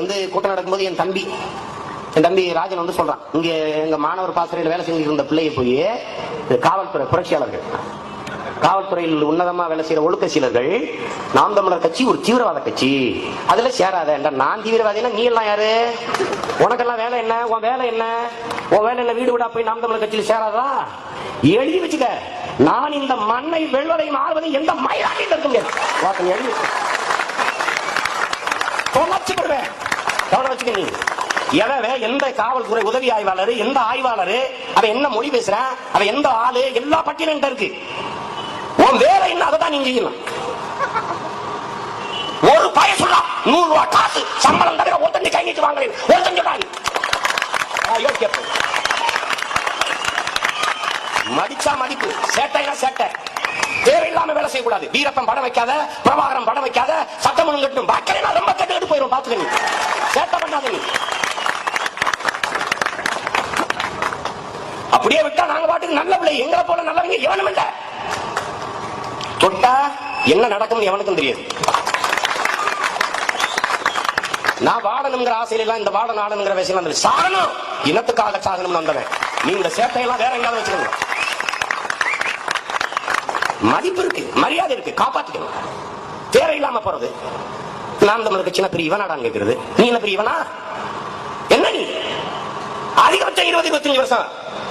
வந்து கூட்டம் நடக்கும்போது என் தம்பி என் தம்பி ராஜன் வந்து சொல்றான் இங்க எங்க மாணவர் பாசறையில் வேலை செஞ்சுட்டு இருந்த பிள்ளையை போய் இந்த காவல்துறை புரட்சியாளர்கள் காவல்துறையில் உன்னதமா வேலை செய்யற ஒழுக்க சீலர்கள் நாம் தமிழர் கட்சி ஒரு தீவிரவாத கட்சி அதுல சேராத நான் தீவிரவாதினா நீ எல்லாம் யாரு? உனக்கெல்லாம் வேலை என்ன? உன் வேலை என்ன? உன் வேலை என்ன? வீடு விடா போய் நாம் தமிழர் கட்சியில் சேராதா? எழுதி வச்சுக்க நான் இந்த மண்ணை வெள்வதையும் ஆள்வதையும் எந்த மயிலாட்டில் இருக்க முடியாது. எழுதி வச்சுக்க. கவனம் வச்சுக்க நீ எவன் எந்த காவல்துறை உதவி ஆய்வாளர் எந்த ஆய்வாளர் அவன் என்ன மொழி பேசுறான் அவன் எந்த ஆளு எல்லா பட்டியலும் இருக்கு. உன் வேலை என்ன அதை தான் நீ செய்யணும். ஒரு பய சொல்லா நூறு ரூபாய் காசு சம்பளம் தவிர ஒருத்தன் கை நீட்டு வாங்குறேன். ஒருத்தன் சொல்றாங்க மடிச்சா மடிப்பு சேட்டைனா சேட்டை. தேவையில்லாம வேலை செய்யக்கூடாது. வீரப்பன் படம் வைக்காத பிரபாகரம் படம் வைக்காத சட்டம் கட்டும் பாக்கலைன்னா ரொம்ப செத்து போயிடும் பாத்துக்க நீ சேட்டை பண்ணாத நீ அப்படியே விட்டா நாங்க பாட்டுக்கு நல்ல பிள்ளை. எங்களை போல நல்லவங்க எவனும் இல்ல. தொட்டா என்ன நடக்கும் எவனுக்கும் தெரியாது. நான் வாடணுங்கிற ஆசையில எல்லாம் இந்த வாடன் ஆடணுங்கிற விஷயம் வந்து சாகணும். இனத்துக்காக சாகணும்னு வந்தவன். நீ இந்த சேட்டையெல்லாம் வேற எங்காவது வச்சுக்கணும் மதிப்பு இருக்கு மரியாதை இருக்கு. காப்பாத்திக்கணும். தேவையில்லாம போறது. நாம் தமிழ் கட்சினா பெரிய இவனாடான்னு கேட்கிறது நீ என்ன பெரிய இவனா என்ன நீ? அதிகபட்சம் இருபது இருபத்தஞ்சு வருஷம்.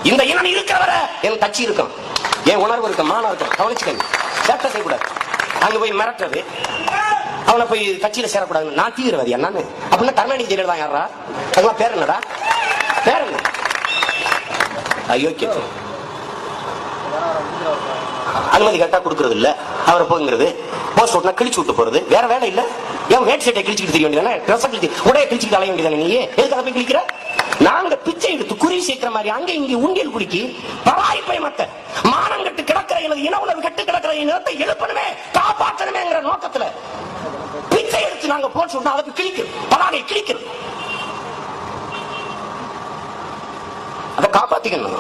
இந்த இனம் இருக்கிற என் கட்சி இருக்கும். என் உணர்வு இருக்கும் மானம் இருக்கும். கவனிச்சுக்கங்க. சேட்டை செய்யக்கூடாது. அங்க போய் மிரட்டுறது. அவனை போய் கட்சியில சேரக்கூடாது நான் தீவிரவாதி என்னன்னு அப்படின்னா கருணாநிதி ஜெயலலிதா யாரா அதெல்லாம் பேர் என்னடா? பேர் என்ன? ஐயோ அனுமதி கேட்டா கொடுக்கறது இல்ல அவரை போங்கிறது. போஸ்ட் ஓட்டுனா கிழிச்சு விட்டு போறது. வேற வேலை இல்ல. என் வேட் சட்டை கிழிச்சுட்டு தெரிய வேண்டியதானே ட்ரெஸ் கிழிச்சு உடைய கிழிச்சுட்டு அலைய வேண்டியதானே நீ? எதுக்காக போய் கிழிக்கிற? நாங்க பிச்சை எடுத்து குறி சேர்க்கிற மாதிரி அங்க இங்க உண்டியல் குடிக்கி பராய்ப்பை மத்த. மானம் கட்டு கிடக்கிற எனது இன உணவு கட்டு கிடக்கிற இனத்தை எழுப்பணுமே காப்பாற்றணுமேங்கிற நோக்கத்துல பிச்சை எடுத்து நாங்க போட்டு சொன்னா அதுக்கு கிழிக்கிறோம் பதாகை கிழிக்கிறோம் அதை காப்பாத்திக்கணும்.